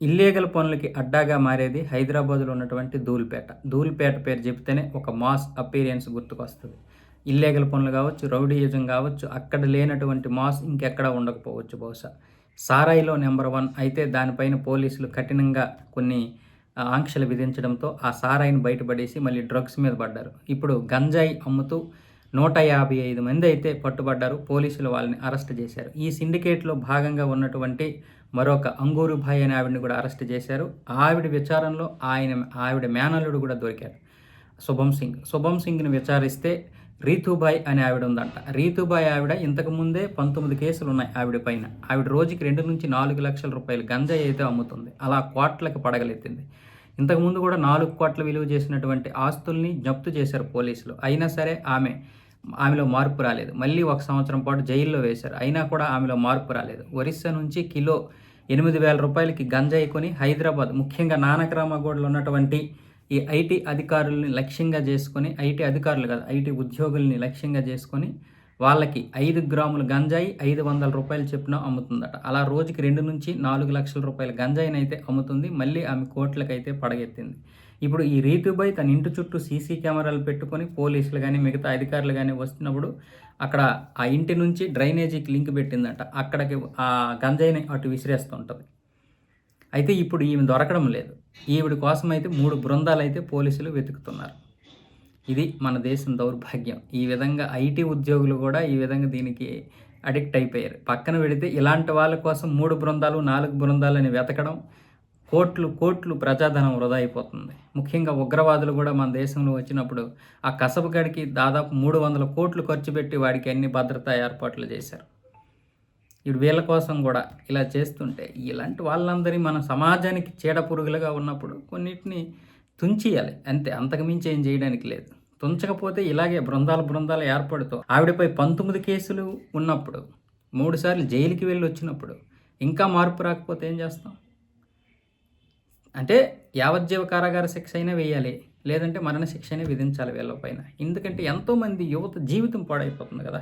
Illegal పనులకి అడ్డాగా మారేది హైదరాబాద్లో ఉన్నటువంటి ధూల్పేట ధూల్పేట పేరు చెప్తేనే ఒక మాస్ అపీరియన్స్ గుర్తుకొస్తుంది. ఇల్లీగల్ పనులు కావచ్చు రౌడీయిజం కావచ్చు అక్కడ లేనటువంటి మాస్ ఇంకెక్కడ ఉండకపోవచ్చు బహుశా. సారాయిలో నెంబర్ వన్ అయితే దానిపైన పోలీసులు కఠినంగా కొన్ని ఆంక్షలు విధించడంతో ఆ సారాయిని బయటపడేసి మళ్ళీ డ్రగ్స్ మీద పడ్డారు. ఇప్పుడు గంజాయి అమ్ముతూ నూట యాభై ఐదు మంది అయితే పట్టుబడ్డారు. పోలీసులు వాళ్ళని అరెస్ట్ చేశారు. ఈ సిండికేట్లో భాగంగా ఉన్నటువంటి మరొక అంగూరు భాయ్ అనే ఆవిడని కూడా అరెస్ట్ చేశారు. ఆవిడ విచారణలో ఆయన ఆవిడ మేనల్లుడు కూడా దొరికారు. శుభం సింగ్. శుభం సింగ్ని విచారిస్తే రీతుబాయ్ అనే ఆవిడ ఉందంట. రీతుబాయ్ ఆవిడ ఇంతకు ముందే పంతొమ్మిది కేసులు ఉన్నాయి ఆవిడ పైన. ఆవిడ రోజుకి రెండు నుంచి నాలుగు లక్షల రూపాయలు గంజాయి అయితే అమ్ముతుంది. అలా కోట్లకు పడగలెత్తింది. ఇంతకుముందు కూడా నాలుగు కోట్ల విలువ చేసినటువంటి ఆస్తుల్ని జప్తు చేశారు పోలీసులు. అయినా సరే ఆమె ఆమెలో మార్పు రాలేదు. మళ్ళీ ఒక సంవత్సరం పాటు జైల్లో వేశారు. అయినా కూడా ఆమెలో మార్పు రాలేదు. ఒరిస్సా నుంచి కిలో ఎనిమిది వేల రూపాయలకి గంజాయి కొని హైదరాబాద్ ముఖ్యంగా నానక్రామగూడలో ఉన్నటువంటి ఈ ఐటీ అధికారుల్ని లక్ష్యంగా చేసుకొని ఐటీ అధికారులు కాదు ఐటీ ఉద్యోగుల్ని లక్ష్యంగా చేసుకొని వాళ్ళకి ఐదు గ్రాముల గంజాయి ఐదు వందల రూపాయలు చెప్పిన అమ్ముతుందట. అలా రోజుకి రెండు నుంచి నాలుగు లక్షల రూపాయల గంజాయిని అయితే అమ్ముతుంది. మళ్ళీ ఆమె కోట్లకైతే పడగెత్తింది. ఇప్పుడు ఈ రీతుబాయ్ తన ఇంటి చుట్టూ సీసీ కెమెరాలు పెట్టుకొని పోలీసులు కానీ మిగతా అధికారులు కానీ వస్తున్నప్పుడు అక్కడ ఆ ఇంటి నుంచి డ్రైనేజీకి లింక్ పెట్టిందంట. అక్కడికి ఆ గంజాయిని అటు విసిరేస్తుంటుంది అయితే ఇప్పుడు ఈమె దొరకడం లేదు. ఈవిడ కోసం అయితే మూడు బృందాలు అయితే పోలీసులు వెతుకుతున్నారు. ఇది మన దేశం దౌర్భాగ్యం. ఈ విధంగా ఐటీ ఉద్యోగులు కూడా ఈ విధంగా దీనికి అడిక్ట్ అయిపోయారు. పక్కన పెడితే ఇలాంటి వాళ్ళ కోసం మూడు బృందాలు నాలుగు బృందాలని వెతకడం కోట్లు కోట్లు ప్రజాధనం వృధా అయిపోతుంది. ముఖ్యంగా ఉగ్రవాదులు కూడా మన దేశంలో వచ్చినప్పుడు ఆ కసబగడికి దాదాపు మూడు వందల కోట్లు ఖర్చు పెట్టి వాడికి అన్ని భద్రతా ఏర్పాట్లు చేశారు. ఇప్పుడు వీళ్ళ కోసం కూడా ఇలా చేస్తుంటే ఇలాంటి వాళ్ళందరినీ మన సమాజానికి చీడ పురుగులుగా ఉన్నప్పుడు కొన్నిటిని తుంచియాలి. అంతే అంతకుమించి ఏం చేయడానికి లేదు. తుంచకపోతే ఇలాగే బృందాలు బృందాలు ఏర్పడుతూ ఆవిడపై పంతొమ్మిది కేసులు ఉన్నప్పుడు మూడుసార్లు జైలుకి వెళ్ళి వచ్చినప్పుడు ఇంకా మార్పు రాకపోతే ఏం చేస్తాం? అంటే యావజ్జీవ కారాగార శిక్ష అయినా వేయాలి లేదంటే మరణ శిక్ష అయినా విధించాలి వీళ్ళపైన ఎందుకంటే ఎంతోమంది యువత జీవితం పాడైపోతుంది కదా.